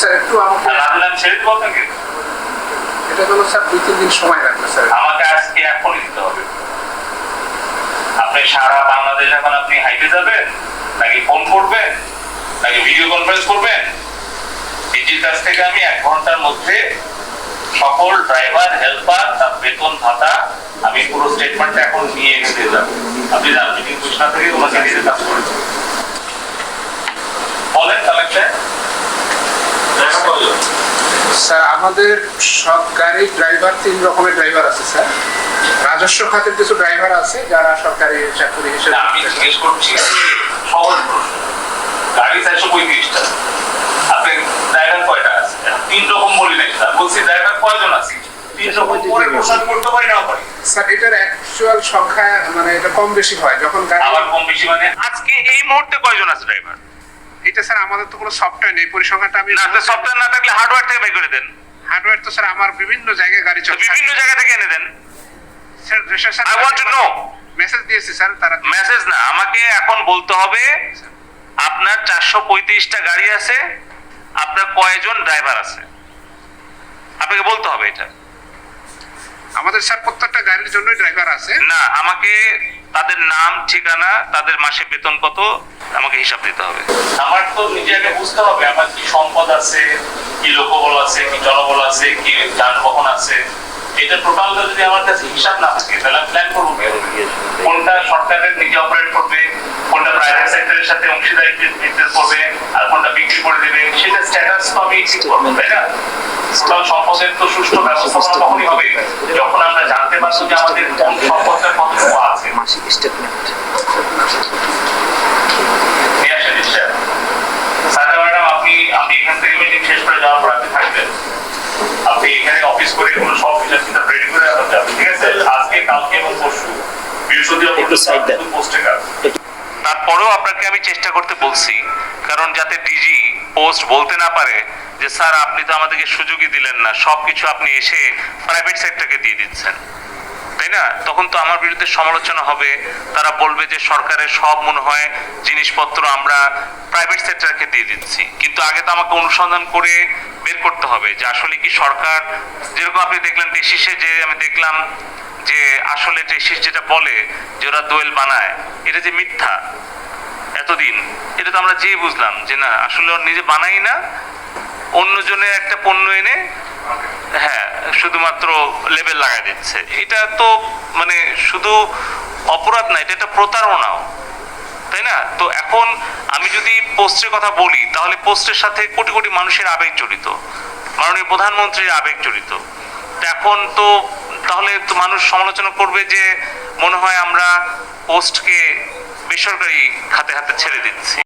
Sir একটু আমাকে আর ছেড়ে দেবো আপনাকে এটা হলো স্যার দুই তিন দিন সময় লাগবে স্যার। আমাকে আজকে এখনই দিতে হবে। আপনি সারা বাংলাদেশ এখন আপনি হাইটে যাবেন নাকি ফোন করবেন নাকি ভিডিও কনফারেন্স করবেন? ডিজির কাছ থেকে আমি এক ঘণ্টার মধ্যে সকল ড্রাইভার হেল্পার তার বেতন ভাতা আমি পুরো স্টেটমেন্টটা এখন নিয়ে এনে দিয়ে যাব। আপনি যান মিটিং ঘোষণা থেকে ওনাকে দিয়ে কাজ করে আমাদের সব গাড়ির ড্রাইভার তিন রকমের ড্রাইভার আছে স্যার। রাজস্ব খাতের কিছু ড্রাইভার আছে যারা সরকারি চাকরি হিসেবে আমি জিজ্ঞেস করছি সহজ গাড়ি চারশো পঁয়ত্রিশটা। আপনি ড্রাইভার কয়টা আছে? তিন রকম বলি নাই স্যার। বলছি ড্রাইভার কয়জন আছে? তিন রকম করে প্রশ্ন করতে পারি না পারি স্যার এটার অ্যাকচুয়াল সংখ্যা মানে এটা কম বেশি হয় যখন আবার কম বেশি মানে? আজকে এই মুহূর্তে কয়জন আছে ড্রাইভার এটা স্যার আমাদের তো কোনো সফটওয়্যার নেই পরিসংখ্যানটা আমি না সফটওয়্যার না থাকলে হার্ডওয়্যার থেকে বের করে দেন। হার্ডওয়্যার তো স্যার আমার বিভিন্ন জায়গায় গাড়ি চলে বিভিন্ন জায়গা থেকে এনে দেন। Sir sir want to know message দিয়েছি স্যার তারা মেসেজ না আমাকে এখন বলতে হবে আপনার চারশো পঁয়ত্রিশটা গাড়ি আছে আপনার কয়জন ড্রাইভার আছে? আপনাকে বলতে হবে এটা। আমাদের স্যার প্রত্যেকটা গাড়ির জন্যই ড্রাইভার আছে। না আমাকে তাদের নাম ঠিকানা তাদের মাসে বেতন কত আমাকে হিসাব দিতে হবে। আমার তো নিজে নিজেকে বুঝতে হবে আমার কি সম্পদ আছে কি লোকবল আছে কি জনবল আছে কি যানবাহন আছে। এটা টোটালটা যদি আমার কাছে হিসাব না থাকে তাহলে আমি প্ল্যান করব কোনটা সরকারের নিজে অপারেট করবে কোনটা প্রাইভেট সেক্টরের সাথে অংশীদারিত্ব বিজনেস করবে আর কোনটা বিক্রি করে দেবে সেটা স্ট্যাটাস তো আমি ঠিক করব তাই না? টোটাল সম্পদের তো সুষ্ঠু ব্যবস্থাপনা তখনই হবে যখন আমরা জানতে পারব যে আমাদের কোন সম্পদটা কতটুকু আছে। মাসিক স্টেটমেন্ট সাজা ম্যাডাম আপনি আপনি এখান থেকে মিটিং শেষ করে যাওয়ার পর এখানে করে কোনো সব হিসাব কিতাব রেডি করে আপনার যাবেন ঠিক আছে? আজকে কালকে এবং পরশু। বৃহস্পতিবার একটু side দেন। পোস্টে কাজ। তারপরেও আপনাকে আমি চেষ্টা করতে বলছি কারণ যাতে ডিজি পোস্ট বলতে না পারে যে স্যার আপনি তো আমাদেরকে সুযোগই দিলেন না। সবকিছু আপনি এসে প্রাইভেট সেক্টরকে দিয়ে দিচ্ছেন। তাই না? তখন তো আমার বিরুদ্ধে সমালোচনা হবে। তারা বলবে যে সরকারের সব মনে হয় জিনিসপত্র আমরা প্রাইভেট সেক্টরকে দিয়ে দিচ্ছি। কিন্তু আগে তো আমাকে অনুসন্ধান করে বের করতে হবে যে আসলে কি সরকার, যেরকম আপনি দেখলেন টেসিসে যে আমি দেখলাম যে আসলে টেসিস যেটা বলে যে ওরা দোয়েল বানায়, এটা যে মিথ্যা এতদিন, এটা তো আমরা যে বুঝলাম যে না, আসলে ওর নিজে বানাই না অন্যজনের একটা পণ্য এনে হ্যাঁ শুধুমাত্র লেবেল লাগাই দিচ্ছে। এটা তো মানে শুধু অপরাধ না, এটা একটা প্রতারণাও। তাই না? তো এখন আমি যদি পোস্টের কথা বলি, তাহলে পোস্টের সাথে কোটি কোটি মানুষের আবেগ জড়িত। মাননীয় প্রধানমন্ত্রীর আবেগ জড়িত। তো এখন তো তাহলে তো মানুষ সমালোচনা করবে যে, মনে হয় আমরা পোস্টকে বেসরকারি খাতে হাতে ছেড়ে দিচ্ছি।